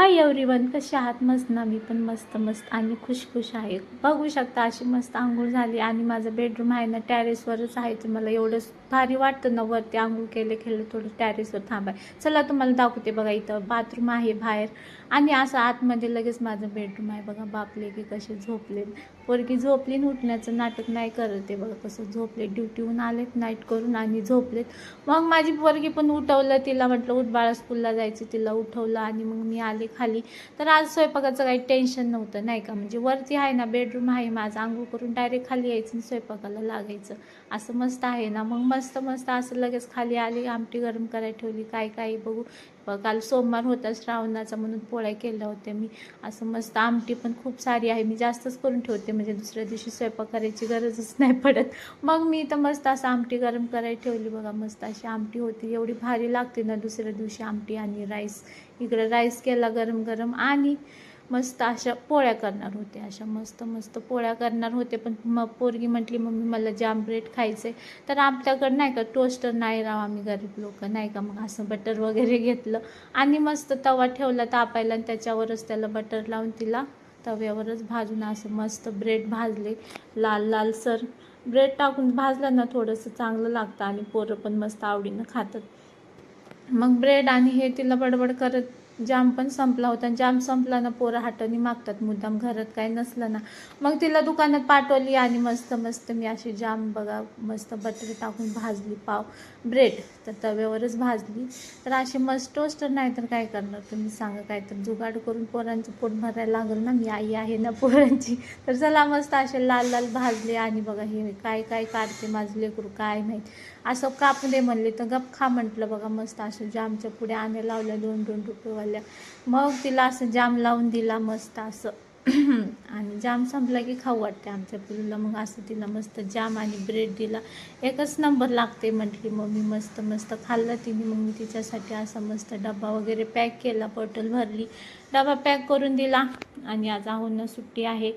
Hi everyone कसे आहात? मस्त ना मी पण मस्त मस्त आणि खुश खुश आहे. बघू शकता अशी मस्त आंघोळ झाली आणि माझं बेडरूम आहे ना टॅरेसवरच आहे. तर मला एवढं भारी वाटतं ना वरती आंघोळ केले खेळले थोडं टॅरेसवर थांबाय. चला तुम्हाला दाखवते बघा इथं बाथरूम आहे बाहेर. आणि असं आतमध्ये लगेच माझं बेडरूम आहे बघा बापले की कसे झोपले. पोरगी झोपली उठण्याचं नाटक नाही करत ते बघा कसं झोपले. ड्युटीहून आलेत नाईट करून आणि झोपलेत. मग माझी पोरगी पण उठवलं तिला म्हटलं उठ बाळा स्कूलला जायचं. तिला उठवलं आणि मग मी आले. खाली. तर आज स्वयंपाकाचं काही टेन्शन नव्हतं नाही का? म्हणजे वरती आहे ना बेडरूम आहे माझं आंघोळ करून डायरेक्ट खाली यायचं आणि स्वयंपाकाला लागायचं. असं मस्त आहे ना. मग मस्त मस्त असं लगेच खाली आली आमटी गरम करायला ठेवली काय काय बघू. काल सोमवार होता श्रावणाचा म्हणून पोळ्या केल्या होत्या मी. असं मस्त आमटी पण खूप सारी आहे. मी जास्तच करून ठेवते म्हणजे दुसऱ्या दिवशी स्वयंपाक करायची गरजच नाही पडत. मग मी तर मस्त असं आमटी गरम करायला ठेवली बघा मस्त अशी आमटी होती. एवढी भारी लागते ना दुसऱ्या दिवशी आमटी आणि राईस इकडं राईस केला गरम गरम आणि मस्त अशा पोळ्या करणार होते अशा मस्त मस्त पोळ्या करणार होते. पण मग पोरगी म्हटली मम्मी मला जाम ब्रेड खायचे तर आपल्याकडं नाही का टोस्टर नाही राव आम्ही गरीब लोक नाही का? मग असं बटर वगैरे घेतलं. आणि मस्त तवा ठेवला तापायला आणि त्याच्यावरच त्याला बटर लावून तिला तव्यावरच भाजून असं मस्त ब्रेड भाजले. लाल लाल सर. ब्रेड टाकून भाजलं ना थोडंसं चांगलं लागतं आणि पोरं पण मस्त आवडीनं खातात. मग ब्रेड आणि हे तिला बडबड करत जाम पण संपला होता. आणि जाम संपला ना पोरं हाताने मागतात. मुद्दाम घरात काय नसलं ना. मग तिला दुकानात पाठवली आणि मस्त मस्त मी अशी जाम बघा मस्त बटर टाकून भाजली पाव ब्रेड. तर तव्यावरच भाजली. तर अशी मस्त टोस्टर नाही तर काय करणार? तुम्ही सांगा काय तर. जुगाड करून पोरांचं पोट भरायला लागलं ना. मी आई आहे ना पोरांची. तर चला मस्त असे लाल लाल भाजले आणि बघा हे काय काय काढते माझं लेकरू काय माहीत. असं कापू दे म्हणले तर गप खा म्हटलं बघा मस्त असं जामच्या पुढे आणे लावलं दोन दोन रुपयेवाल्या मग तिला असं जाम लावून दिला मस्त असं. आणि जाम संपला की खाऊ वाटते आमच्या पिलूला. मग असं तिला मस्त जाम आणि ब्रेड दिला. एकच नंबर लागते म्हटली मग मी मस्त मस्त खाल्लं तिने. मग मी तिच्यासाठी असा मस्त डबा वगैरे पॅक केला बॉटल भरली. डबा पॅक करून दिला. आणि आज आहोंना सुट्टी आहे.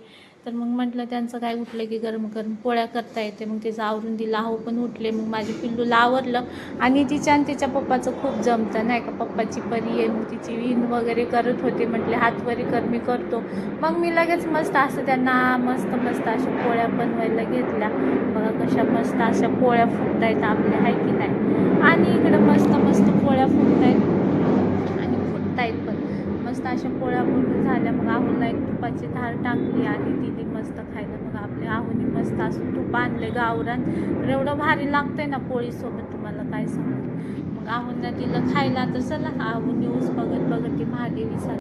तर मग म्हटलं त्यांचं काय उठलं की गरम गरम पोळ्या करता येते. मग त्याचं आवरून दिलं आहो पण उठले. मग माझी पिल्लूला आवरलं आणि तिच्या आणि तिच्या पप्पाचं खूप जमतं नाही का? पप्पाची परी आहे मग तिची विण वगैरे करत होते. म्हटले हातवरी कर मी करतो. मग मी लगेच मस्त असं त्यांना मस्त मस्त अशा पोळ्या बनवायला घेतल्या. बघा कशा मस्त अशा पोळ्या फुटत आहेत आपल्या आहे की नाही? आणि इकडं मस्त मस्त पोळ्या फुटत आहेत आणि फुटत आहेत पण मस्त अशा पोळ्या भरून झाल्या. मग आहूला एक तुपाची धार टाकली आणि दिली मस्त खायला. मग आपल्या आहुनी मस्त असून तूप आणले गावरान. तर एवढं भारी लागतंय ना पोळीसोबत तुम्हाला काय सांगू. मग आहूंना दिलं खायला. तर चला आहू न्यूज बघत बघत ती महादेवीसाठी